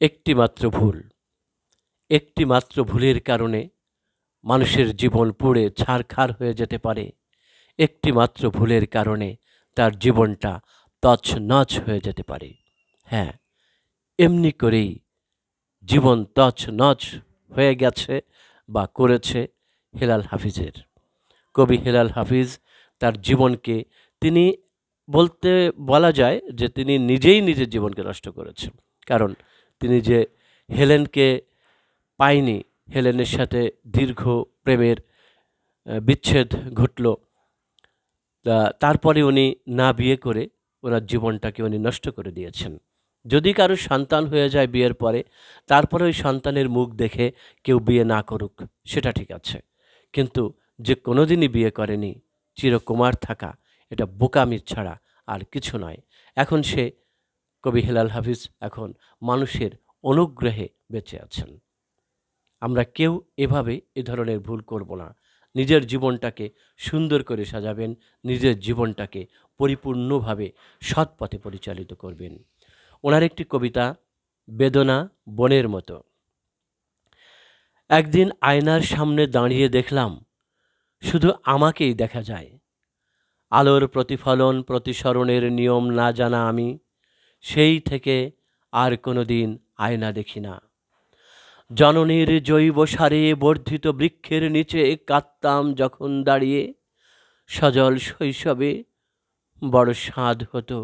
একটি মাত্র ভুল। একটি মাত্র ভুলের কারণে মানুষের জীবন পুড়ে ছারখার হয়ে যেতে পারে। একটি মাত্র ভুলের কারণে তার জীবনটা তছনছ হয়ে যেতে পারে। হ্যাঁ এমনি করেই জীবন তছনছ হয়ে গেছে বা করেছে হেলাল হাফিজের। কবি হেলাল হাফিজ তার জীবনকে তিনি বলতে বলা যায় যে তিনি নিজেই নিজের জীবনকে নষ্ট করেছেন। কারণ তিনি যে হেলেনকে পায়নি, হেলেনের সাথে দীর্ঘ প্রেমের বিচ্ছেদ ঘটল। তারপরে উনি না বিয়ে করে ওনার জীবনটাকে উনি নষ্ট করে দিয়েছেন। যদি কারও সন্তান হয়ে যায় বিয়ের পরে, তারপরে ওই সন্তানের মুখ দেখে কেউ বিয়ে না করুক, সেটা ঠিক আছে। কিন্তু যে কোনোদিনই বিয়ে করেনি, চিরকুমার থাকা, এটা বোকামির ছাড়া আর কিছু নয়। এখন সে কবি হেলাল হাফিজ এখন মানুষের অনুগ্রহে বেঁচে আছেন। আমরা কেউ এভাবে এ ধরনের ভুল করব না। নিজের জীবনটাকে সুন্দর করে সাজাবেন, নিজের জীবনটাকে পরিপূর্ণভাবে সৎ পথে পরিচালিত করবেন। ওনার একটি কবিতা, বেদনা বনের মতো। একদিন আয়নার সামনে দাঁড়িয়ে দেখলাম, শুধু আমাকেই দেখা যায়। আলোর প্রতিফলন, প্রতিসরণের নিয়ম না জানা আমি সেই থেকে আর কোনো দিন আয়না দেখি না। জননীর জৈব সারে বর্ধিত বৃক্ষের নিচে কাঁদতাম যখন দাঁড়িয়ে সজল শৈশবে বড় স্বাদ হতো,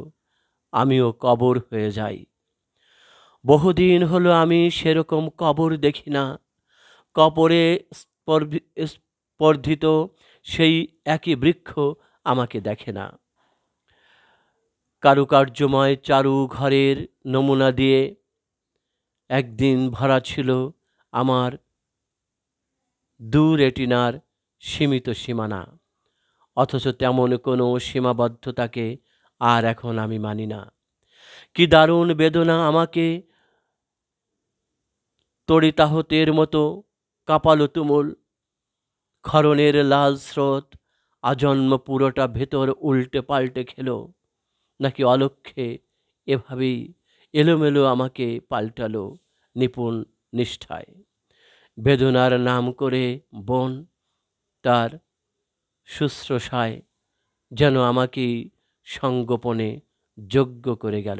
আমিও কবর হয়ে যাই। বহুদিন হলো আমি সেরকম কবর দেখি না, কবরে স্পর্ধিত সেই একই বৃক্ষ আমাকে দেখে না। কারুকার্যময় চারু ঘরের নমুনা দিয়ে একদিন ভরা ছিল আমার দু রেটিনার সীমিত সীমানা। অথচ তেমন কোনো সীমাবদ্ধতাকে আর এখন আমি মানি না। কি দারুণ বেদনা আমাকে তড়িতাহতের মতো কাপালো তুমুল। ক্ষরণের লাল স্রোত আজন্ম পুরোটা ভেতর উল্টে পাল্টে খেলো। নাকি অলক্ষ্যে এভাবেই এলোমেলো আমাকে পাল্টালো নিপুণ নিষ্ঠায়। বেদনার নাম করে বন তার শুশ্রূষায় যেন আমাকেই সঙ্গোপনে যোগ্য করে গেল।